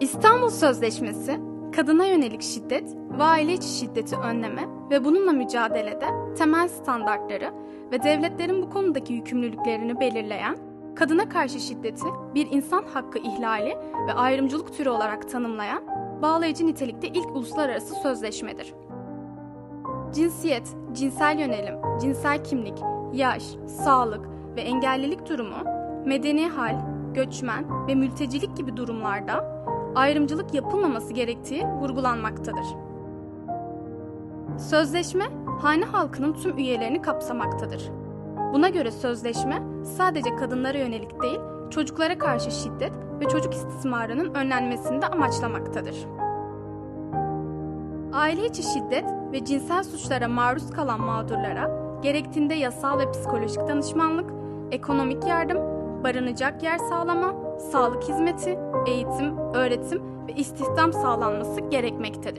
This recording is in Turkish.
İstanbul Sözleşmesi, kadına yönelik şiddet ve aile içi şiddeti önleme ve bununla mücadelede temel standartları ve devletlerin bu konudaki yükümlülüklerini belirleyen, kadına karşı şiddeti bir insan hakkı ihlali ve ayrımcılık türü olarak tanımlayan bağlayıcı nitelikte ilk uluslararası sözleşmedir. Cinsiyet, cinsel yönelim, cinsel kimlik, yaş, sağlık ve engellilik durumu, medeni hal, göçmen ve mültecilik gibi durumlarda ayrımcılık yapılmaması gerektiği vurgulanmaktadır. Sözleşme, hane halkının tüm üyelerini kapsamaktadır. Buna göre sözleşme sadece kadınlara yönelik değil, çocuklara karşı şiddet ve çocuk istismarının önlenmesini de amaçlamaktadır. Aile içi şiddet ve cinsel suçlara maruz kalan mağdurlara gerektiğinde yasal ve psikolojik danışmanlık, ekonomik yardım, barınacak yer sağlama, sağlık hizmeti, eğitim, öğretim ve istihdam sağlanması gerekmektedir.